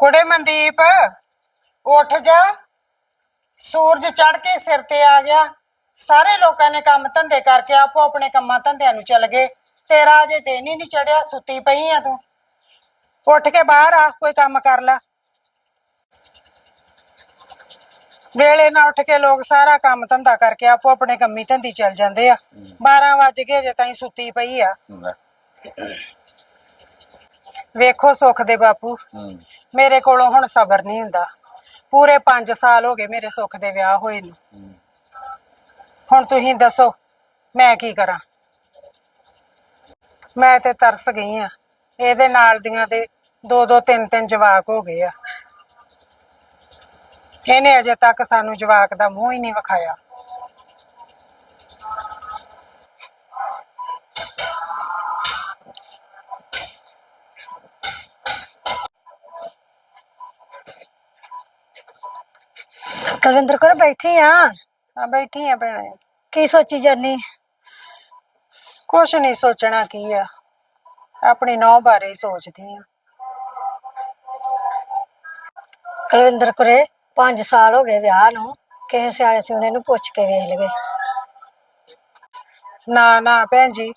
ਕੁੜੇ ਮਨਦੀਪ ਉੱਠ ਜਾ। ਸੂਰਜ ਚੜ ਕੇ ਸਿਰ ਤੇ ਆ ਗਿਆ। ਸਾਰੇ ਲੋਕਾਂ ਨੇ ਕੰਮ ਧੰਦੇ ਕਰਕੇ ਆਪੋ ਆਪਣੇ ਕੰਮਾਂ ਧੰਦਿਆਂ ਨੂੰ ਚੱਲ ਗਏ। ਤੇਰਾ ਅਜੇ ਦਿਨ ਹੀ ਨਹੀਂ ਚੜਿਆ ਸੁੱਤੀ ਪਈ ਆ ਤੂੰ। ਉੱਠ ਕੇ ਬਾਹਰ ਆ ਕੋਈ ਕੰਮ ਕਰ ਲੈ। ਵੇਲੇ ਨਾਲ ਉੱਠ ਕੇ ਲੋਕ ਸਾਰਾ ਕੰਮ ਧੰਦਾ ਕਰਕੇ ਆਪੋ ਆਪਣੇ ਕੰਮੀ ਧੰਦੀ ਚੱਲ ਜਾਂਦੇ ਆ। 12 ਵਜ ਗਏ ਅਜੇ ਤਾਈਂ ਸੁੱਤੀ ਪਈ ਆ। ਵੇਖੋ ਸੁੱਖ ਦੇ ਬਾਪੂ। ਹੂੰ। ਮੇਰੇ ਕੋਲੋਂ ਹੁਣ ਸਬਰ ਨਹੀਂ ਹੁੰਦਾ। ਪੂਰੇ 5 ਸਾਲ ਹੋ ਗਏ ਮੇਰੇ ਸੁੱਖ ਦੇ ਵਿਆਹ ਹੋਏ ਨੂੰ। ਹੁਣ ਤੁਸੀਂ ਦੱਸੋ, ਮੈਂ ਕੀ ਕਰਾਂ? ਮੈਂ ਤੇ ਤਰਸ ਗਈ ਆ। ਇਹਦੇ ਨਾਲ ਦੀਆਂ ਦੇ ਦੋ ਦੋ ਤਿੰਨ ਤਿੰਨ ਜਵਾਕ ਹੋ ਗਏ ਆ। ਇਹਨੇ ਅਜੇ ਤੱਕ ਸਾਨੂੰ ਜਵਾਕ ਦਾ ਮੂੰਹ ਹੀ ਨਹੀਂ ਵਿਖਾਇਆ। ਕੁਲਵਿੰਦਰ ਕੋਲ ਬੈਠੀ ਆ ਆ ਬੈਠੀ ਆ ਭੈਣੇ ਕੀ ਸੋਚੀ ਜਾਨੀ ਕੁਛ ਨਹੀਂ ਸੋਚਣਾ ਕੀ ਆ ਆਪਣੀ ਨੌ ਬਾਰੇ ਹੀ ਸੋਚਦੀ ਆ ਕੁਲਵਿੰਦਰ ਕੋਲੇ 5 ਸਾਲ ਹੋ ਗਏ ਵਿਆਹ ਨੂੰ ਕਿਸੇ ਸਿਆਣੇ ਸਿਉਣੇ ਨੂੰ ਪੁੱਛ ਕੇ ਵੇਖ ਲਵੇ ਨਾ ਨਾ ਭੈਣ ਜੀ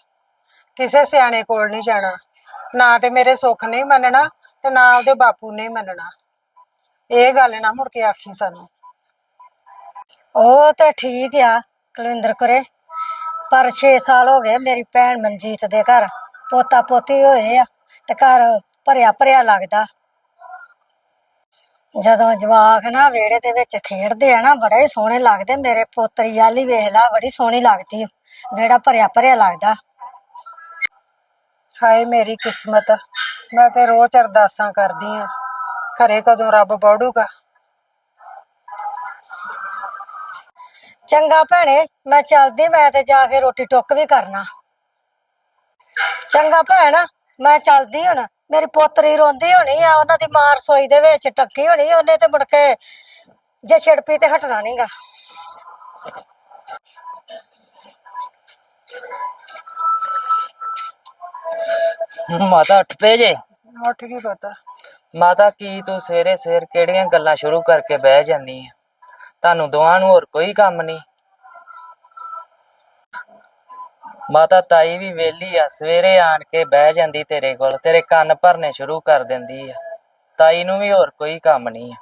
ਕਿਸੇ ਸਿਆਣੇ ਕੋਲ ਨਹੀਂ ਜਾਣਾ ਨਾ ਤੇ ਮੇਰੇ ਸੁੱਖ ਨਹੀਂ ਮੰਨਣਾ ਤੇ ਨਾ ਉਹਦੇ ਬਾਪੂ ਨੇ ਮੰਨਣਾ ਇਹ ਗੱਲ ਨਾ ਮੁੜ ਕੇ ਆਖੀ ਸਾਨੂੰ ਉਹ ਤੇ ਠੀਕ ਆ, ਕੁਲਵਿੰਦਰ ਕੁਰੇ। ਪਰ 6 ਸਾਲ ਹੋ ਗਏ ਮੇਰੀ ਭੈਣ ਮਨਜੀਤ ਦੇ ਘਰ। ਪੋਤਾ ਪੋਤੀ ਹੋਏ ਆ ਤੇ ਘਰ ਭਰਿਆ ਭਰਿਆ ਲੱਗਦਾ। ਜਦੋਂ ਜਵਾਕ ਨਾ ਵਿਹੜੇ ਦੇ ਵਿੱਚ ਖੇਡਦੇ ਆ ਨਾ, ਬੜੇ ਹੀ ਸੋਹਣੇ ਲੱਗਦੇ। ਮੇਰੇ ਪੋਤਰੀ ਵਾਲੀ ਵੇਖ ਲਾ, ਬੜੀ ਸੋਹਣੀ ਲੱਗਦੀ ਵਿਹੜਾ ਭਰਿਆ ਭਰਿਆ ਲੱਗਦਾ। ਹਾਏ ਮੇਰੀ ਕਿਸਮਤ, ਮੈਂ ਤੇ ਰੋਜ਼ ਅਰਦਾਸਾਂ ਕਰਦੀ ਆ। ਘਰੇ ਕਦੋਂ ਰੱਬ ਬੜੂਗਾ? ਚੰਗਾ ਭੈਣੇ ਮੈਂ ਚੱਲਦੀ ਮੈਂ ਤੇ ਜਾ ਕੇ ਰੋਟੀ ਟੁੱਕ ਵੀ ਕਰਨਾ। ਚੰਗਾ ਭੈਣ ਮੈਂ ਚੱਲਦੀ ਹੁਣ। ਮੇਰੀ ਪੋਤਰੀ ਰੋਂਦੀ ਹੋਣੀ ਆ ਉਹਨਾਂ ਦੀ ਮਾਂ ਰਸੋਈ ਦੇ ਵਿੱਚ ਟੱਕੀ ਹੋਣੀ ਉਹਨੇ ਤੇ ਮੁੜ ਕੇ ਜੇ ਛਿੜਪੀ ਤੇ ਹਟਣਾ ਨਹੀਂਗਾ ਮਾਤਾ ਉੱਠ ਪਏ ਜੇ? ਉੱਠ ਗਈ ਪਤਾ। ਮਾਤਾ ਕੀ ਤੂੰ ਸਵੇਰੇ ਸਵੇਰ ਕਿਹੜੀਆਂ ਗੱਲਾਂ ਸ਼ੁਰੂ ਕਰਕੇ ਬਹਿ ਜਾਂਦੀ ਆ? ਤੁਹਾਨੂੰ ਦੋਵਾਂ ਨੂੰ ਹੋਰ ਕੋਈ ਕੰਮ ਨਹੀਂ। ਮਾਤਾ ਤਾਈ ਵੀ ਵੇਲੀ ਆ, ਸਵੇਰੇ ਆਣ ਕੇ ਬਹਿ ਜਾਂਦੀ ਤੇਰੇ ਕੋਲ, ਤੇਰੇ ਕੰਨ ਭਰਨੇ ਸ਼ੁਰੂ ਕਰ ਦਿੰਦੀ ਆ। ਤਾਈ ਨੂੰ ਵੀ ਹੋਰ ਕੋਈ ਕੰਮ ਨਹੀਂ ਆ।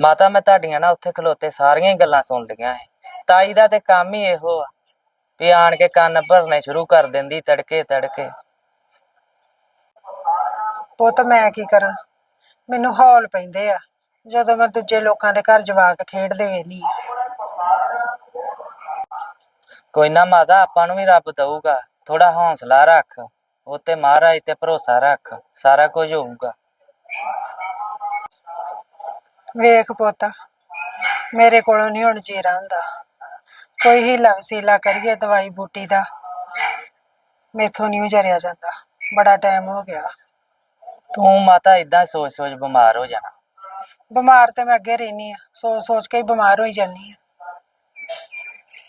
ਮਾਤਾ, ਮੈਂ ਤੁਹਾਡੀਆਂ ਨਾ ਉੱਥੇ ਖਲੋਤੇ ਸਾਰੀਆਂ ਹੀ ਗੱਲਾਂ ਸੁਣ ਲਈਆਂ ਐ। ਤਾਈ ਦਾ ਤੇ ਕੰਮ ਹੀ ਇਹੋ ਆ, ਵੀ ਆਣ ਕੇ ਕੰਨ ਭਰਨੇ ਸ਼ੁਰੂ ਕਰ ਦਿੰਦੀ ਤੜਕੇ ਤੜਕੇ। ਪੁੱਤ, ਮੈਂ ਕੀ ਕਰਾਂ? ਮੈਨੂੰ ਹੌਲ ਪੈਂਦੇ ਆ। ਜਦੋਂ ਮੈਂ ਦੂਜੇ ਲੋਕਾਂ ਦੇ ਘਰ ਜਵਾਕ ਖੇਡਦੇ ਵੇਨੀ ਆ ਕੋਈ ਨਾ ਮਾਤਾ ਆਪਾਂ ਨੂੰ ਵੀ ਰੱਬ ਦਊਗਾ। ਥੋੜਾ ਹੌਸਲਾ ਰੱਖ। ਉਹ ਤੇ ਮਹਾਰਾਜ ਤੇ ਭਰੋਸਾ ਰੱਖ। ਸਾਰਾ ਕੁਝ ਹੋਊਗਾ। ਵੇਖ ਪੁੱਤ ਮੇਰੇ ਕੋਲੋਂ ਨਹੀਂ ਹੁਣ ਜੀਰਾ ਹੁੰਦਾ। ਕੋਈ ਹੀਲਾ ਵਸੀਲਾ ਕਰੀਏ ਦਵਾਈ ਬੂਟੀ ਦਾ। ਮੇਥੋਂ ਨਹੀਂ ਉਜਰਿਆ ਜਾਂਦਾ। ਬੜਾ ਟਾਈਮ ਹੋ ਗਿਆ। ਤੂੰ ਮਾਤਾ ਇਦਾਂ ਸੋਚ ਸੋਚ ਬਿਮਾਰ ਹੋ ਜਾਣਾ। ਬਿਮਾਰ ਤੇ ਮੈਂ ਅੱਗੇ ਰਹਿਨੀ ਆ ਸੋਚ ਸੋਚ ਕੇ ਹੀ ਬਿਮਾਰ ਹੋਈ ਜਾਨੀ ਆ।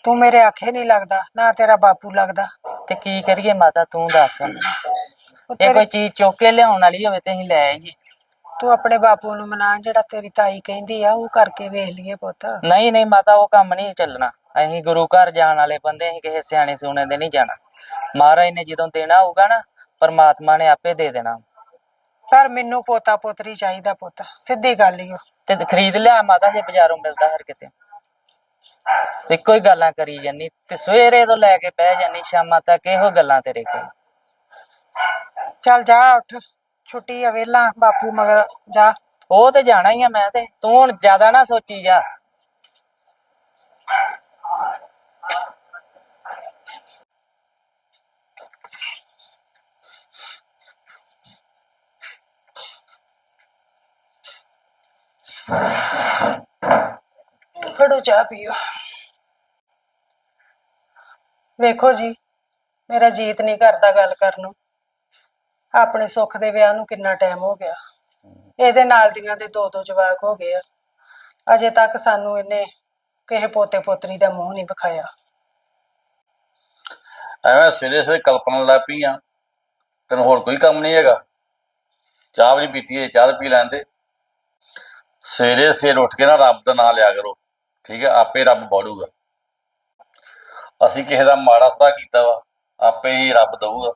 ਤੂੰ ਮੇਰੇ ਆਖੇ ਨਹੀਂ ਲੱਗਦਾ ਨਾ ਤੇਰਾ ਬਾਪੂ ਲੱਗਦਾ। ਤੇ ਕੀ ਕਰੀਏ ਮਾਤਾ ਤੂੰ ਦੱਸ ਉਹ ਇਹ ਤੇਰੇ- ਕੋਈ ਚੀਜ਼ ਚੁੱਕ ਕੇ ਲਿਆਉਣ ਵਾਲੀ ਹੋਵੇ ਤੇ ਅਸੀਂ ਲੈ ਆਈਏ। ਤੂੰ ਆਪਣੇ ਬਾਪੂ ਨੂੰ ਮਨਾ ਜਿਹੜਾ ਤੇਰੀ ਤਾਈ ਕਹਿੰਦੀ ਆ ਉਹ ਕਰਕੇ ਵੇਖ ਲਈਏ ਪੁੱਤ। ਨਹੀਂ ਨਹੀਂ ਮਾਤਾ ਉਹ ਕੰਮ ਨਹੀਂ ਚੱਲਣਾ। ਅਸੀਂ ਗੁਰੂ ਘਰ ਜਾਣ ਵਾਲੇ ਬੰਦੇ ਅਸੀਂ ਕਿਸੇ ਸਿਆਣੇ ਸੂਣੇ ਦੇ ਨਹੀਂ ਜਾਣਾ। ਮਹਾਰਾਜ ਨੇ ਜਦੋਂ ਦੇਣਾ ਹੋਊਗਾ ਨਾ ਪਰਮਾਤਮਾ ਨੇ ਆਪੇ ਦੇ ਦੇਣਾ। ਪਰ ਮੈਨੂੰ ਪੋਤਾ ਪੋਤਰੀ ਚਾਹੀਦਾ ਪੁੱਤ ਸਿੱਧੀ ਗੱਲ ਹੀ ਓ। ਤੇ ਖਰੀਦ ਲਿਆ ਮਾਤਾ ਜੇ ਬਾਜ਼ਾਰੋਂ ਮਿਲਦਾ ਹਰ ਕਿਤੇ। ਇੱਕੋ ਹੀ ਗੱਲਾਂ ਕਰੀ ਜਾਨੀ ਤੇ ਸਵੇਰੇ ਤੋਂ ਲੈ ਕੇ ਬਹਿ ਜਾਨੀ ਸ਼ਾਮਾਂ ਤੱਕ ਇਹੋ ਗੱਲਾਂ ਤੇਰੇ ਕੋਲ। ਚੱਲ ਜਾ ਉੱਠ ਛੁੱਟੀ ਆ ਵੇਲਾ ਬਾਪੂ ਮਗਰ ਜਾ। ਉਹ ਤੇ ਜਾਣਾ ਹੀ ਆ ਮੈਂ ਤੇ ਤੂੰ ਹੁਣ ਜ਼ਿਆਦਾ ਨਾ ਸੋਚੀ ਜਾ। ਫੜੋ ਚਾਹ ਪੀਓ। ਵੇਖੋ ਜੀ, ਮੇਰਾ ਜੀਤ ਨਹੀਂ ਕਰਦਾ ਗੱਲ ਕਰਨ ਨੂੰ। ਆਪਣੇ ਸੁੱਖ ਦੇ ਵਿਆਹ ਨੂੰ ਕਿੰਨਾ ਟਾਈਮ ਹੋ ਗਿਆ। ਇਹਦੇ ਨਾਲ ਦੀਆਂ ਦੇ ਦੋ ਦੋ ਜਵਾਕ ਹੋ ਗਏ ਆ। ਅਜੇ ਤੱਕ ਸਾਨੂੰ ਇਹਨੇ ਕਿਸੇ ਪੋਤੇ ਪੋਤਰੀ ਦਾ ਮੂੰਹ ਨਹੀਂ ਵਿਖਾਇਆ। ਐਵੇਂ ਸਵੇਰੇ ਸਵੇਰੇ ਕਲਪਨਾ ਲਾ ਪਈ ਆ ਤੈਨੂੰ ਹੋਰ ਕੋਈ ਕੰਮ ਨਹੀਂ ਹੈਗਾ। ਚਾਹ ਵੀ ਨੀ ਪੀਤੀ ਹੈ ਚਾਹ ਤਾਂ ਪੀ ਲੈਂਦੇ ਸਵੇਰੇ ਸਵੇਰ ਉੱਠ ਕੇ ਨਾ ਰੱਬ ਦਾ ਨਾਮ ਲਿਆ ਕਰੋ ਠੀਕ ਹੈ ਆਪੇ ਰੱਬ ਬੜੂਗਾ। ਅਸੀਂ ਕਿਸੇ ਦਾ ਮਾੜਾ ਸਰਾ ਕੀਤਾ ਵਾ ਆਪੇ ਹੀ ਰੱਬ ਦਊਗਾ।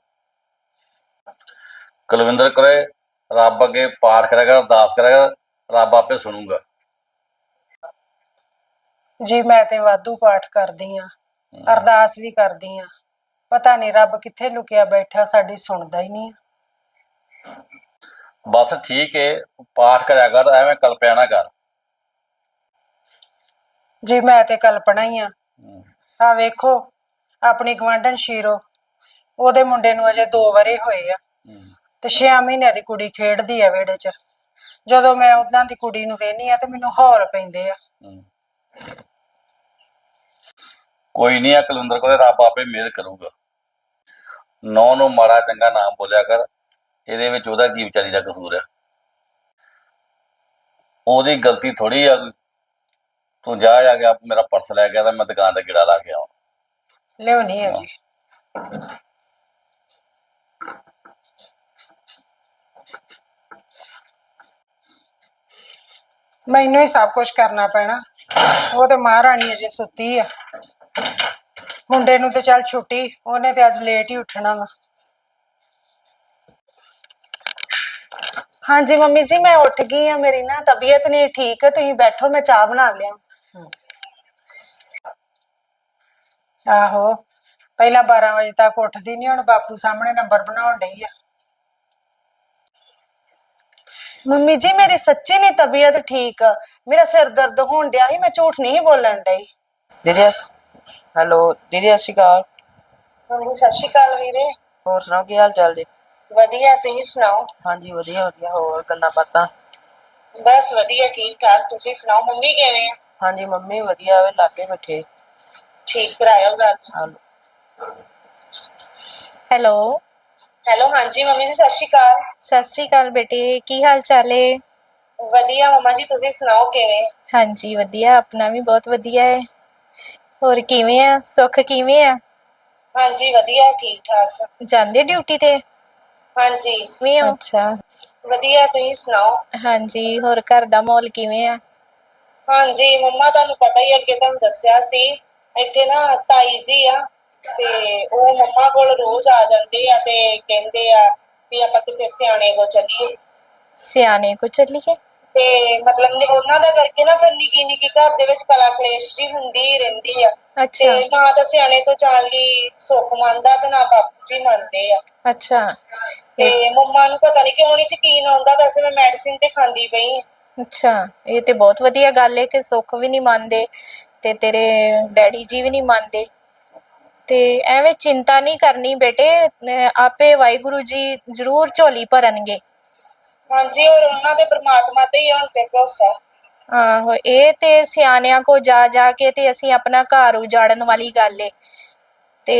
ਕੁਲਵਿੰਦਰ ਕਰੇ ਰੱਬ ਅੱਗੇ ਪਾਠ ਕਰਿਆ ਕਰ ਅਰਦਾਸ ਕਰਿਆ ਕਰ ਰੱਬ ਆਪੇ ਸੁਣੂਗਾ। ਜੀ ਮੈਂ ਤੇ ਵਾਧੂ ਪਾਠ ਕਰਦੀ ਆ ਅਰਦਾਸ ਵੀ ਕਰਦੀ ਆ। ਪਤਾ ਨਹੀਂ ਰੱਬ ਕਿੱਥੇ ਲੁਕਿਆ ਬੈਠਾ ਸਾਡੀ ਸੁਣਦਾ ਹੀ ਨਹੀਂ ਬਸ ਠੀਕ ਹੈ ਪਾਠ ਕਰਿਆ ਕਰ ਐਵੇਂ ਕਲਪਿਆ ਨਾ ਕਰ। ਜੀ ਮੈਂ ਤੇ ਕਲਪਨਾ ਹੀ ਆ। ਆ ਵੇਖੋ ਆਪਣੀ ਗਵਾਂਢਣ ਸ਼ੀਰੋ ਉਹਦੇ ਮੁੰਡੇ ਨੂੰ ਅਜੇ 2 ਵਰੇ ਹੋਏ ਆ। ਤੇ 6 ਮਹੀਨਿਆਂ ਦੀ ਕੁੜੀ ਖੇਡਦੀ ਆ ਵਿਹੜੇ 'ਚ। ਜਦੋਂ ਮੈਂ ਉਹਨਾਂ ਦੀ ਕੁੜੀ ਨੂੰ ਵੇਹਨੀ ਆ ਤੇ ਮੈਨੂੰ ਹੌਲ ਪੈਂਦੇ ਆ। ਕੋਈ ਨਹੀਂ ਆ ਕੁਲਵਿੰਦਰ ਕੋਲੇ ਰੱਬ ਆਪੇ ਮਿਹਰ ਕਰੂਗਾ। ਨੌ ਨੂੰ ਮਾੜਾ ਚੰਗਾ ਨਾਮ ਬੋਲਿਆ ਕਰ। ਇਹਦੇ ਵਿੱਚ ਉਹਦਾ ਕੀ ਵਿਚਾਰੀ ਦਾ ਕਸੂਰ ਆ? ਉਹਦੀ ਗਲਤੀ ਥੋੜੀ ਆ ਤੂੰ ਜਾ ਆ ਗਿਆ ਮੇਰਾ ਪਰਸ ਲੈ ਗਿਆ ਤਾਂ ਮੈਂ ਦੁਕਾਨ ਤੇ ਗਿੜਾ ਲਾ ਕੇ ਆਉਂ ਲਿਆਉਣੀ ਆ ਜੀ। ਮੈਨੂੰ ਹੀ ਸਭ ਕੁਝ ਕਰਨਾ ਪੈਣਾ। ਉਹ ਤੇ ਮਹਾਰਾਣੀ ਅਜੇ ਸੁੱਤੀ ਆ। ਮੁੰਡੇ ਨੂੰ ਤੇ ਚੱਲ ਛੁੱਟੀ, ਉਹਨੇ ਤੇ ਅੱਜ ਲੇਟ ਹੀ ਉੱਠਣਾ ਵਾ। ਹਾਂਜੀ ਮੰਮੀ ਜੀ ਮੈਂ ਉੱਠ ਗਈ ਆ ਮੇਰੀ ਨਾ ਤਬੀਅਤ ਨਹੀਂ ਠੀਕ ਤੁਸੀਂ ਬੈਠੋ ਮੈਂ ਚਾਹ ਬਣਾ ਲਿਆ। ਆਹੋ ਪਹਿਲਾਂ 12 ਵਜੇ ਤੱਕ ਉੱਠਦੀ ਨਹੀਂ ਹੁਣ ਬਾਪੂ ਸਾਹਮਣੇ ਨੰਬਰ ਬਣਾਉਣ ਡਈ ਆ। ਮੰਮੀ ਜੀ ਮੇਰੀ ਸੱਚੀ ਨਹੀਂ ਤਬੀਅਤ ਠੀਕ। ਮੇਰਾ ਸਿਰ ਦਰਦ ਹੋਣ ਡਿਆ ਸੀ ਮੈਂ ਝੂਠ ਨਹੀਂ ਬੋਲਣ ਡਈ। ਦੀਦੀ ਹੈਲੋ ਦੀਦੀ ਸਤਿ ਸ਼੍ਰੀ ਅਕਾਲ। ਹਾਂਜੀ ਸਤਿ ਸ਼੍ਰੀ ਅਕਾਲ ਵੀਰੇ। ਹੋਰ ਸੁਣਾਓ ਕੀ ਹਾਲ ਚਾਲ ਜੀ? ਵਧੀਆ ਤੁਸੀਂ ਸੁਣਾਓ? ਹਾਂਜੀ ਵਧੀਆ ਵਧੀਆ ਹੋਰ ਗੱਲਾਂ ਬਾਤਾਂ? ਬਸ ਵਧੀਆ ਠੀਕ ਠਾਕ ਤੁਸੀਂ ਸੁਣਾਓ ਮੰਮੀ ਕਿਵੇਂ ਆ? ਹਾਂਜੀ ਮੰਮੀ ਵਧੀਆ ਵੇ ਲਾਗੇ ਬੈਠੇ। ਠੀਕ ਕਰਾਇਓ ਗੱਲ। ਹਾਲ। ਹੈਲੋ। ਹੈਲੋ ਹਾਂਜੀ ਮੰਮੀ ਜੀ ਸਤਿ ਸ਼੍ਰੀ ਅਕਾਲ। ਸਤਿ ਸ਼੍ਰੀ ਅਕਾਲ ਬੇਟੇ ਕੀ ਹਾਲ ਚਾਲ ਹੈ ਵਧੀਆ ਮਮਾ ਜੀ ਤੁਸੀਂ ਸੁਣਾਓ ਕਿਵੇਂ? ਹਾਂਜੀ ਵਧੀਆ ਆਪਣਾ ਵੀ ਬਹੁਤ ਵਧੀਆ ਹੈ ਹੋਰ ਕਿਵੇਂ ਆ? ਸੁੱਖ ਕਿਵੇਂ ਆ? ਹਾਂਜੀ ਵਧੀਆ ਠੀਕ ਠਾਕ। ਜਾਂਦੇ ਡਿਊਟੀ ਤੇ? ਹਾਂਜੀ ਕਿਵੇਂ ਹੋ? ਅੱਛਾ। ਵਧੀਆ ਤੁਸੀਂ ਸੁਣਾਓ? ਹਾਂਜੀ ਹੋਰ ਘਰ ਦਾ ਮਾਹੌਲ ਕਿਵੇਂ ਆ? ਹਾਂਜੀ ਮੰਮਾ ਤੁਹਾਨੂੰ ਪਤਾ ਹੀ ਅੱਗੇ ਤੁਹਾਨੂੰ ਦੱਸਿਆ ਸੀ ਇੱਥੇ ਨਾ ਤਾਈ ਜੀ ਆ ਤੇ ਉਹ ਮੰਮਾ ਕੋਲ ਰੋਜ਼ ਆ ਜਾਂਦੇ ਆ ਤੇ ਕਹਿੰਦੇ ਆ ਵੀ ਆਪਾਂ ਕਿਸੇ ਸਿਆਣੇ ਕੋਲ ਚੱਲੀਏ। ਸਿਆਣੇ ਕੋ ਚੱਲੀਏ? ਤੇ ਮਤਲਬ ਨੇ ਉਹਨਾਂ ਦਾ ਕਰਕੇ ਨਾ ਫਿਰ ਨਿੱਕੀ ਨਿੱਕੀ ਘਰ ਦੇ ਵਿੱਚ ਕਲਾ ਕਲੇਸ਼ ਜੀ ਹੁੰਦੀ ਹੀ ਰਹਿੰਦੀ ਆ। ਅੱਛਾ। ਤੇ ਨਾ ਤਾਂ ਸਿਆਣੇ ਤੋਂ ਜਾਣ ਲਈ ਸੁੱਖ ਮੰਨਦਾ ਤੇ ਨਾ ਬਾਪੂ ਜੀ ਮੰਨਦੇ ਆ। ਅੱਛਾ। ਤੇ ਮੰਮਾ ਨੂੰ ਪਤਾ ਨਹੀਂ ਕਿਉਂ ਨਹੀਂ ਯਕੀਨ ਆਉਂਦਾ ਵੈਸੇ ਮੈਂ ਮੈਡੀਸਿਨ ਤੇ ਖਾਂਦੀ ਪਈ ਆ। ਅੱਛਾ ਇਹ ਤੇ ਬਹੁਤ ਵਧੀਆ ਗੱਲ ਹੈ ਕਿ ਸੁੱਖ ਵੀ ਨਹੀਂ ਮੰਨਦੇ ਤੇ ਤੇਰੇ ਡੈਡੀ ਜੀ ਵੀ ਨਹੀਂ ਮੰਨਦੇ। ਤੇ ਐਵੇਂ ਚਿੰਤਾ ਨਹੀਂ ਕਰਨੀ ਬੇਟੇ ਅਹ ਆਪੇ ਵਾਹਿਗੁਰੂ ਜੀ ਜ਼ਰੂਰ ਝੋਲੀ ਭਰਨਗੇ। ਹਾਂਜੀ ਔਰ ਉਹਨਾਂ ਦੇ ਪ੍ਰਮਾਤਮਾ ਤੇ ਹੀ ਹੁਣ ਤੇ ਭਰੋਸਾ। ਆਹੋ ਇਹ ਤੇ ਸਿਆਣਿਆਂ ਕੋ ਜਾ ਜਾ ਕੇ ਤੇ ਅਸੀਂ ਆਪਣਾ ਘਰ ਉਜਾੜਨ ਵਾਲੀ ਗੱਲ ਏ। ਤੇ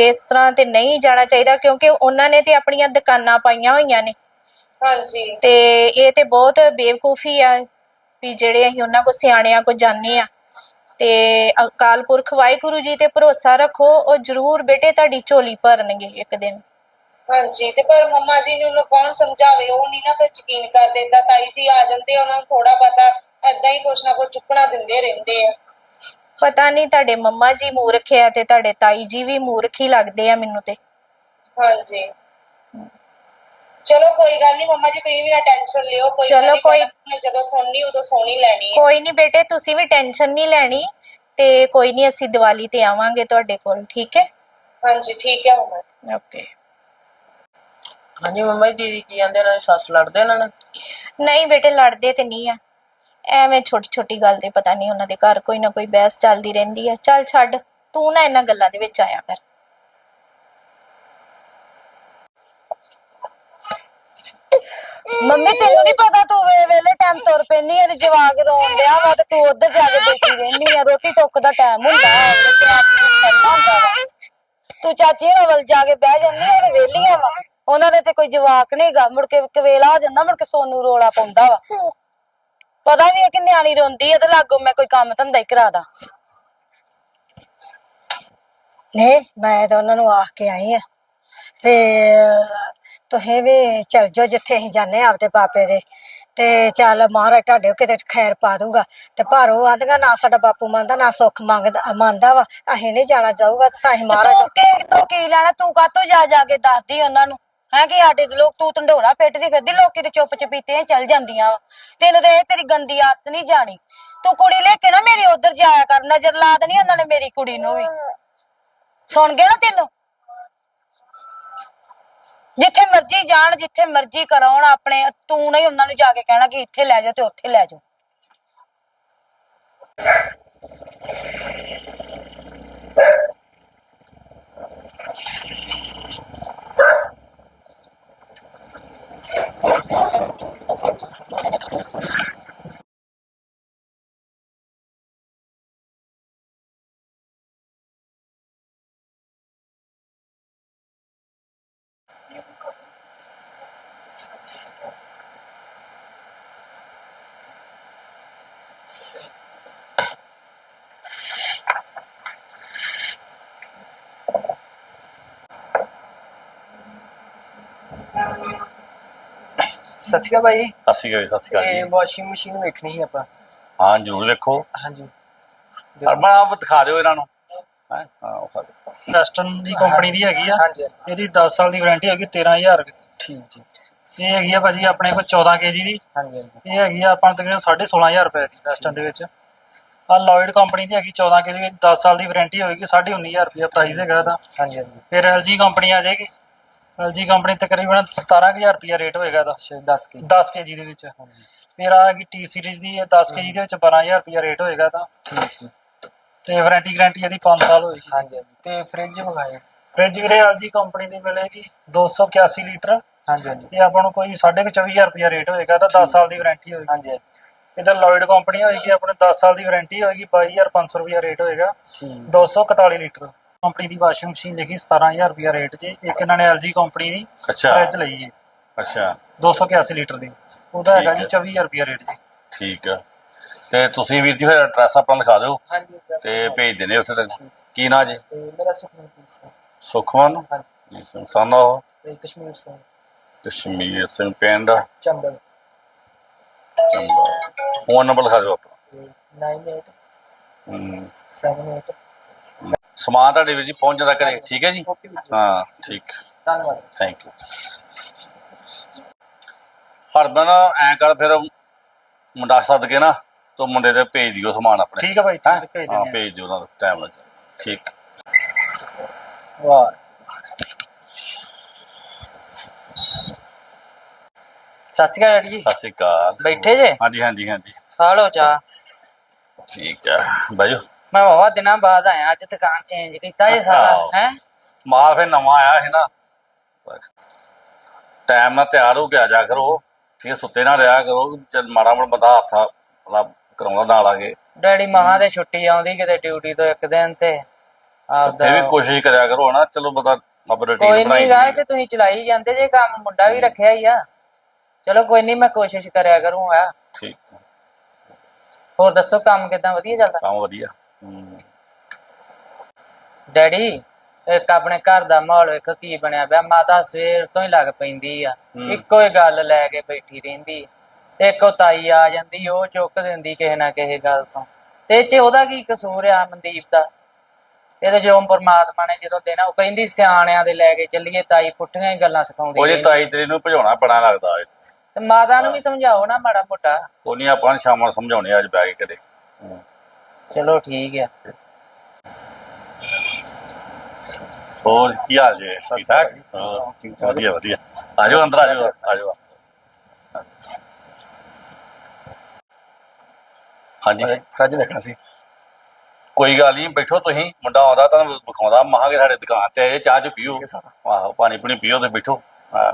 ਇਸ ਤਰ੍ਹਾਂ ਤੇ ਨਹੀਂ ਜਾਣਾ ਚਾਹੀਦਾ ਕਿਉਂਕਿ ਉਹਨਾਂ ਨੇ ਤੇ ਆਪਣੀਆਂ ਦੁਕਾਨਾਂ ਪਾਈਆਂ ਹੋਈਆਂ ਨੇ। ਹਾਂਜੀ। ਤੇ ਇਹ ਤੇ ਬਹੁਤ ਬੇਵਕੂਫੀ ਆ ਵੀ ਜਿਹੜੇ ਅਸੀਂ ਉਹਨਾਂ ਕੋ ਸਿਆਣਿਆਂ ਕੋ ਜਾਣੇ ਆ। ਤੇ ਅਕਾਲ ਪੁਰਖ ਵਾਹਿਗੁਰੂ ਜੀ ਤੇ ਭਰੋਸਾ ਰੱਖੋ ਉਹ ਜ਼ਰੂਰ ਬੇਟੇ ਤੁਹਾਡੀ ਝੋਲੀ ਭਰਨਗੇ ਇੱਕ ਦਿਨ। ਹਾਂਜੀ ਤੇ ਪਰ ਮੰਮਾ ਜੀ ਨੂੰ ਕੌਣ ਸਮਝਾਵੇ? ਉਹ ਨਹੀਂ ਨਾ ਫਿਰ ਯਕੀਨ ਕਰ ਦਿੰਦਾ। ਤਾਈ ਜੀ ਆ ਜਾਂਦੇ ਉਹਨਾਂ ਨੂੰ ਥੋੜਾ ਪਤਾ ਏਦਾਂ ਹੀ ਕੁਛ ਨਾ ਕੁਛ ਚੁੱਕਣਾ ਦਿੰਦੇ ਰਹਿੰਦੇ ਆ। ਪਤਾ ਨਹੀਂ ਤੁਹਾਡੇ ਮੰਮਾ ਜੀ ਮੂਰਖ ਆ ਤੇ ਤੁਹਾਡੇ ਤਾਈ ਜੀ ਵੀ ਮੂਰਖ ਹੀ ਲੱਗਦੇ ਆ ਮੈਨੂੰ ਤੇ। ਹਾਂਜੀ। ਚਲੋ ਕੋਈ ਗੱਲ ਨਹੀਂ ਮੰਮਾ ਜੀ ਤੁਸੀਂ ਵੀ ਨਾ ਟੈਨਸ਼ਨ ਲਿਓ। ਕੋਈ ਗੱਲ ਚਲੋ ਨੀ, ਕੋਈ- ਮੈਂ ਜਦੋਂ ਸੁਣਨੀ ਉਦੋਂ ਸੋਣੀ ਲੈਣੀ ਹੈ ਕੋਈ ਨਹੀਂ ਬੇਟੇ ਤੁਸੀਂ ਵੀ ਟੈਨਸ਼ਨ ਨਹੀਂ ਲੈਣੀ ਤੇ ਕੋਈ ਨਹੀਂ ਅਸੀਂ ਦੀਵਾਲੀ ਤੇ ਆਵਾਂਗੇ ਤੁਹਾਡੇ ਕੋਲ ਠੀਕ ਹੈ? ਹਾਂਜੀ ਠੀਕ ਹੈ ਮੰਮਾ ਜੀ। ਓਕੇ। ਹਾਂਜੀ ਮੰਮਾ ਜੀ, ਦੀਦੀ ਕੀ ਕਹਿੰਦੇ ਇਹਨਾਂ ਸੱਸ ਲੜਦੇ ਇਹਨਾਂ ਨਾਲ? ਨਹੀਂ ਬੇਟੇ, ਲੜਦੇ ਤੇ ਨਹੀਂ ਆ। ਐਵੇਂ ਛੋਟੀ ਛੋਟੀ ਗੱਲ ਤੇ ਪਤਾ ਨਹੀਂ ਉਹਨਾਂ ਦੇ ਘਰ ਕੋਈ ਨਾ ਕੋਈ ਬਹਿਸ ਚੱਲਦੀ ਰਹਿੰਦੀ ਆ। ਚੱਲ ਛੱਡ, ਤੂੰ ਨਾ ਇਹਨਾਂ ਗੱਲਾਂ ਦੇ ਵਿੱਚ ਆਇਆ ਕਰ। ਮੰਮੀ, ਤੈਨੂੰ ਨਹੀਂ ਪਤਾ ਤੂੰ ਵੇ, ਵੇਲੇ ਟਾਈਮ ਤੁਰ ਪੈਂਦੀ ਆ ਤੇ ਜਵਾਕ ਰੋਣ ਡਿਆ ਵਾ ਤੇ ਤੂੰ ਉੱਧਰ ਜਾ ਕੇ ਬੈਠੀ ਰਹਿੰਦੀ ਆ। ਰੋਟੀ ਟੁੱਕ ਦਾ ਟਾਈਮ ਹੁੰਦਾ ਹੈ ਤੇ ਟਾਈਮ ਕਰਨਾ ਹੁੰਦਾ ਵਾ। ਤੂੰ ਚਾਚੀ ਨਾਲ ਵੱਲ ਜਾ ਕੇ ਬਹਿ ਜਾਂਦੀ ਆ ਤੇ ਵੇਲੀਆਂ ਵਾ। ਉਹਨਾਂ ਦੇ ਤੇ ਕੋਈ ਜਵਾਕ ਨਹੀਂਗਾ ਮੁੜ ਕੇ ਕਵੇਲਾ ਹੋ ਜਾਂਦਾ ਮੁੜ ਕੇ ਸੋਨੂੰ ਰੋਲਾ ਪਾਉਂਦਾ ਵਾ। ਪਤਾ ਵੀ ਹੈ ਕਿ ਨਿਆਣੀ ਰੋਂਦੀ ਹੈ ਤੇ ਲਾਗੋ ਮੈਂ ਕੋਈ ਕੰਮ ਧੰਦਾ ਹੀ ਕਰਾ ਦਾਂ। ਨੇ ਮੈਂ ਤਾਂ ਉਹਨਾਂ ਨੂੰ ਆਖ ਕੇ ਆਈ ਆ। ਫੇ ਤੁਸੀਂ ਵੀ ਚਲ ਜਾਓ ਜਿੱਥੇ ਅਸੀਂ ਜਾਂਦੇ ਆ ਆਪਦੇ ਬਾਪੇ ਦੇ। ਤੇ ਚੱਲ ਮਹਾਰਾਜ ਤੁਹਾਡੇ ਕਿਤੇ ਖੈਰ ਪਾ ਦੂਗਾ ਤੇ ਪਰ ਉਹ ਆਂਦੀਆਂ ਨਾ ਸਾਡਾ ਬਾਪੂ ਮੰਨਦਾ ਨਾ ਸੁੱਖ ਮੰਗਦਾ ਮੰਨਦਾ ਵਾ। ਅਸੀਂ ਨਹੀਂ ਜਾਣਾ ਜਾਊਗਾ ਤੇ ਸਾਹੀਂ ਮਹਾਰਾਜ ਤੂੰ ਕੀ ਤੂੰ ਕੀ ਲੈਣਾ? ਤੂੰ ਕਾਤੋਂ ਜਾ ਜਾ ਕੇ ਦੱਸਦੀ ਉਹਨਾਂ ਨੂੰ? ਹੈ ਕਿ ਸਾਡੇ ਦੇ ਲੋਕ ਤੂੰ ਢੰਡੋਰਾ ਪਿੱਟਦੀ ਫਿਰਦੀ, ਲੋਕੀ ਤੇ ਚੁੱਪ ਚਪੀਤੇ ਚੱਲ ਜਾਂਦੀਆਂ ਵਾ। ਤੈਨੂੰ ਤੇ ਇਹ ਤੇਰੀ ਗੰਦੀ ਆਦਤ ਨਹੀਂ ਜਾਣੀ। ਤੂੰ ਕੁੜੀ ਲੈ ਕੇ ਨਾ ਮੇਰੀ ਉਧਰ ਜਾਇਆ ਕਰ, ਨਜ਼ਰ ਲਾ ਦੇਣੀ ਉਹਨਾਂ ਨੇ ਮੇਰੀ ਕੁੜੀ ਨੂੰ ਵੀ। ਸੁਣ ਗਏ ਨਾ ਤੈਨੂੰ? ਜਿੱਥੇ ਮਰਜ਼ੀ ਜਾਣ, ਜਿੱਥੇ ਮਰਜ਼ੀ ਕਰਾਉਣ, ਆਪਣੇ ਤੂੰ ਨਹੀਂ ਉਹਨਾਂ ਨੂੰ ਜਾ ਕੇ ਕਹਿਣਾ ਕਿ ਇੱਥੇ ਲੈ ਜਾਓ ਤੇ ਉੱਥੇ ਲੈ ਜਾਓ ਸਤਿ ਸ਼੍ਰੀ ਅਕਾਲ ਭਾਈ ਜੀ। ਸਤਿ ਸ਼੍ਰੀ ਅਕਾਲ ਜੀ, ਸਤਿ ਸ਼੍ਰੀ ਅਕਾਲ ਇਹ ਜੀ। ਵਾਸ਼ਿੰਗ ਮਸ਼ੀਨ ਵੇਖਣੀ ਸੀ ਆਪਾਂ। ਹਾਂ ਜਰੂਰ ਵੇਖੋ। ਹਾਂਜੀ। ਹਰਮਨ ਆਪ ਦਿਖਾ ਦਿਓ ਇਹਨਾਂ ਨੂੰ। ਹੈਂ? ਹਾਂ ਉਹ ਖਾ ਦਿਓ। ਵੈਸਟਰਨ ਦੀ ਕੰਪਨੀ ਦੀ ਹੈਗੀ ਆ। ਹਾਂਜੀ ਇਹਦੀ 10 ਸਾਲ ਦੀ ਵਾਰੰਟੀ ਹੈਗੀ 13000 ਦੀ। ਠੀਕ ਜੀ। ਇਹ ਹੈਗੀ ਆ ਭਾਜੀ ਆਪਣੇ ਕੋਲ 14 ਕੇਜੀ ਦੀ। ਹਾਂਜੀ ਹਾਂਜੀ। ਇਹ ਹੈਗੀ ਆ ਆਪਾਂ ਨੂੰ ਤਕਰੀਬਨ 16500 ਰੁਪਏ ਦੀ ਵੈਸਟਰਨ ਦੇ ਵਿੱਚ। ਆ ਲੋਇਡ ਕੰਪਨੀ ਦੀ ਹੈਗੀ 14 ਕੇਜੀ ਵਿੱਚ। 10 ਸਾਲ ਦੀ ਵਾਰੰਟੀ ਹੋਏਗੀ 19500 ਰੁਪਏ ਪ੍ਰਾਈਸ ਹੈਗਾ ਇਹਦਾ। ਹਾਂਜੀ ਹਾਂਜੀ। ਫਿਰ LG ਕੰਪਨੀ ਆ ਜਾਏਗੀ। LG ਕੰਪਨੀ ਤਕਰੀਬਨ 17000 ਰੁਪਏ ਰੇਟ ਹੋਏਗਾ ਅੱਛਾ 10 ਕੇ 10 ਕੇਜੀ ਦੇ ਵਿੱਚ। ਫਿਰ ਆ ਹੈਗੀ T ਸੀਰੀਜ਼ ਦੀ ਇਹ 10 ਕੇਜੀ ਦੇ ਵਿੱਚ 12000 ਰੁਪਏ ਰੇਟ ਹੋਏਗਾ ਠੀਕ ਜੀ। ਤੇ ਵਾਰੰਟੀ ਗਾਰੰਟੀ ਇਹਦੀ 5 ਸਾਲ ਹੋਏਗੀ। ਹਾਂਜੀ ਹਾਂਜੀ। ਤੇ ਫ੍ਰਿਜ ਵਿਖਾਏ ਫ੍ਰਿਜ ਵੀਰੇ LG ਕੰਪਨੀ ਦੀ ਮਿਲੇਗੀ 281 ਲੀਟਰ। ਹਾਂਜੀ ਹਾਂਜੀ। ਇਹ ਆਪਾਂ ਨੂੰ ਕੋਈ 24000 ਰੁਪਏ ਰੇਟ ਹੋਏਗਾ ਤਾਂ 10 ਸਾਲ ਦੀ ਵਾਰੰਟੀ ਹੋਏਗੀ। ਹਾਂਜੀ ਇਹਦਾ ਲੋਇਡ ਕੰਪਨੀ ਹੋਏਗੀ ਆਪਣੇ 10 ਸਾਲ ਦੀ ਵਾਰੰਟੀ ਹੋਏਗੀ 22500 ਰੁਪਏ ਰੇਟ ਹੋਏਗਾ ਠੀਕ 241 ਲੀਟਰ। ਕੰਪਨੀ ਦੀ ਵਾਸ਼ਿੰਗ ਮਸ਼ੀਨ ਲਿਖੀ 17000 ਰੁਪਏ ਰੇਟ ਜੀ ਇੱਕ ਇਹਨਾਂ ਨੇ LG ਕੰਪਨੀ ਦੀ ਅੱਛਾ। ਫ੍ਰਿਜ ਲਈ ਜੀ। ਅੱਛਾ। 281 ਲੀਟਰ ਦੀ। ਉਹਦਾ ਠੀਕ ਹੈਗਾ ਜੀ ਹੈ। 24000 ਰੁਪਏ ਰੇਟ ਜੀ। ਠੀਕ ਆ ਤੇ ਤੁਸੀਂ ਵੀਰ ਜੀ ਫਿਰ ਐਡਰੈਸ ਆਪਣਾ ਲਿਖਾ ਦਿਓ। ਹਾਂਜੀ। ਤੇ ਭੇਜ ਦਿੰਦੇ ਉੱਥੇ ਤੱਕ। ਕੀ ਨਾਂ ਜੀ? ਮੇਰਾ ਸੁਖਮਨ ਸਿੰਘ। ਸੁਖਮਨ? ਜੀ ਸਿੰਘ ਸਾਨੋ ਤੇ ਕਸ਼ਮੀਰ ਸਿੰਘ। ਕਸ਼ਮੀਰ ਸਿੰਘ ਪਿੰਡ। ਚੰਬਲ। ਚੰਬਾ ਫੋਨ ਨੰਬਰ ਲਿਖਾ ਦਿਓ ਆਪਣਾ। ਤੇ 98 ਹਮ, 78 ਸਮਾਨ ਤੁਹਾਡੇ ਵੀਰ ਜੀ ਪਹੁੰਚ ਜਾਂਦਾ ਘਰੇ ਠੀਕ ਹੈ ਜੀ। ਹਾਂ ਠੀਕ। ਧੰਨਵਾਦ। ਥੈਂਕ ਯੂ ਹਰਮਨ ਐ ਕਰ ਫਿਰ ਮੁੰਡਾ ਸੱਦ ਕੇ ਨਾ ਤੋ ਮੁੰਡੇ ਦੇ ਭੇਜ ਦਿਓ ਸਮਾਨ ਆਪਣੇ। ਠੀਕ ਹੈ ਭਾਈ ਹੈਂ? ਠੀਕ ਹੈ, ਭੇਜ ਹਾਂ ਦਿੰਦੇ ਹਾਂ। ਭੇਜ ਦਿਓ ਉਹਨਾਂ ਦਾ ਟਾਈਮ ਲੱਗ ਠੀਕ। ਵਾਹ। ਸਤਿ ਸ਼੍ਰੀ ਅਕਾਲ ਡੈਡੀ ਜੀ। ਸਤਿ ਸ਼੍ਰੀ ਅਕਾਲ। ਬੈਠੇ ਜੇ? ਹਾਂਜੀ ਹਾਂਜੀ ਹਾਂਜੀ। ਆ ਲਓ ਚਾਹ। ਠੀਕ ਹੈ ਬਾਜੋ। ਮੈਂ ਵਾਵਾ ਦਿਨਾਂ ਬਾਅਦ ਆਇਆ ਅੱਜ ਦੁਕਾਨ ਚੇਂਜ ਕੀਤਾ ਜੇ ਸਾਰਾ। ਹੈ? ਮਾਲ ਫਿਰ ਨਵਾਂ ਆਇਆ ਹੈ ਨਾ। ਟਾਈਮ ਨਾਲ ਤਿਆਰ ਹੋ ਕੇ ਆ ਜਾ ਕਰੋ। ਠੀਕ ਸੁੱਤੇ ਨਾ ਰਿਹਾ ਕਰੋ। ਚੱਲ ਮਾੜਾ ਮੋੜਾ ਬੰਦਾ ਹੱਥਾ ਰੱਬ ਕਰਾਉਂਦਾ ਨਾਲ ਆ ਕੇ। ਡੈਡੀ ਮਹਾਂ ਦੇ ਛੁੱਟੀ ਆਉਂਦੀ ਕਿਤੇ ਡਿਊਟੀ ਤੋਂ ਇੱਕ ਦਿਨ ਤੇ। ਆਪਦਾ ਉੱਥੇ ਵੀ ਕੋਸ਼ਿਸ਼ ਕਰਿਆ ਕਰੋ ਨਾ ਚਲੋ ਬੰਦਾ ਆਪਣੀ ਕੋਈ ਰੁਟੀਨ ਬਣਾਈ ਨਹੀਂ ਗਾਏ ਤੇ ਤੁਸੀਂ ਚਲਾਈ ਜਾਂਦੇ ਜੇ ਕੰਮ ਮੁੰਡਾ ਵੀ ਰੱਖਿਆ ਹੀ ਆ। ਚਲੋ ਕੋਈ ਨਹੀਂ ਮੈਂ ਕੋਸ਼ਿਸ਼ ਕਰਿਆ ਕਰੂੰਗਾ ਠੀਕ। ਹੋਰ ਦੱਸੋ ਕੰਮ ਕਿਦਾਂ? ਵਧੀਆ ਚੱਲਦਾ? ਕੰਮ ਵਧੀਆ। ਹਮ, ਡੈਡੀ ਇੱਕ ਆਪਣੇ ਘਰ ਦਾ ਮਾਹੌਲ ਵੇਖ ਕੀ ਬਣਿਆ ਪਿਆ। ਮਾਤਾ ਸਵੇਰ ਤੋਂ ਹੀ ਲੱਗ ਪੈਂਦੀ ਆ। ਹੂੰ। ਇੱਕੋ ਹੀ ਗੱਲ ਲੈ ਕੇ ਬੈਠੀ ਰਹਿੰਦੀ। ਇੱਕੋ ਤਾਈ ਆ ਜਾਂਦੀ ਉਹ ਚੁੱਕ ਦਿੰਦੀ ਕਿਸੇ ਨਾ ਕਿਸੇ ਗੱਲ ਤੋਂ। ਤੇ ਇਹ ਚ ਉਹਦਾ ਕੀ ਕਸੂਰ ਆ ਮਨਦੀਪ ਦਾ? ਇਹ ਤਾਂ ਜੋ ਪਰਮਾਤਮਾ ਨੇ ਜਦੋਂ ਦੇਣਾ ਉਹ ਕਹਿੰਦੀ ਸਿਆਣਿਆਂ ਦੇ ਲੈ ਕੇ ਚੱਲੀਏ ਤਾਈ ਪੁੱਠੀਆਂ ਹੀ ਗੱਲਾਂ ਸਿਖਾਉਂਦੀ ਉਹਦੀ ਰਹਿੰਦੀ। ਤਾਈ ਤੇਰੀ ਨੂੰ ਭਜਾਉਣਾ ਬੜਾ ਲੱਗਦਾ। ਹੈ ਤੇ ਮਾਤਾ ਨੂੰ ਵੀ ਸਮਝਾਓ ਨਾ ਮਾੜਾ ਮੋਟਾ। ਉਹ ਨਹੀਂ ਆਪਾਂ ਸ਼ਾਮਾਂ ਨੂੰ ਸਮਝਾਉਣੇ ਅੱਜ ਬੈ ਕੇ ਕਦੇ ਚਲੋ ਠੀਕ ਆ। ਹੋਰ ਕੀ ਹਾਲ ਜੀ? ਠੀਕ ਠਾਕ ਹਾਂ, ਵਧੀਆ ਵਧੀਆ। ਆਜੋ ਅੰਦਰ ਆਜੋ ਆਜੋ। ਹਾਂਜੀ। ਫਰਿੱਜ ਵੇਖਣਾ ਸੀ। ਕੋਈ ਗੱਲ ਨਹੀਂ ਬੈਠੋ ਤੁਸੀਂ। ਮੁੰਡਾ ਆਉਂਦਾ ਤੁਹਾਨੂੰ ਵਿਖਾਉਂਦਾ। ਮਹਾਂਗੇ ਸਾਡੇ ਦੁਕਾਨ ਤੇ ਆਏ ਚਾਹ ਚ ਪੀਓ। ਆਹੋ ਪਾਣੀ ਪੂਣੀ ਪੀਓ ਤੇ ਬੈਠੋ। ਹਾਂ।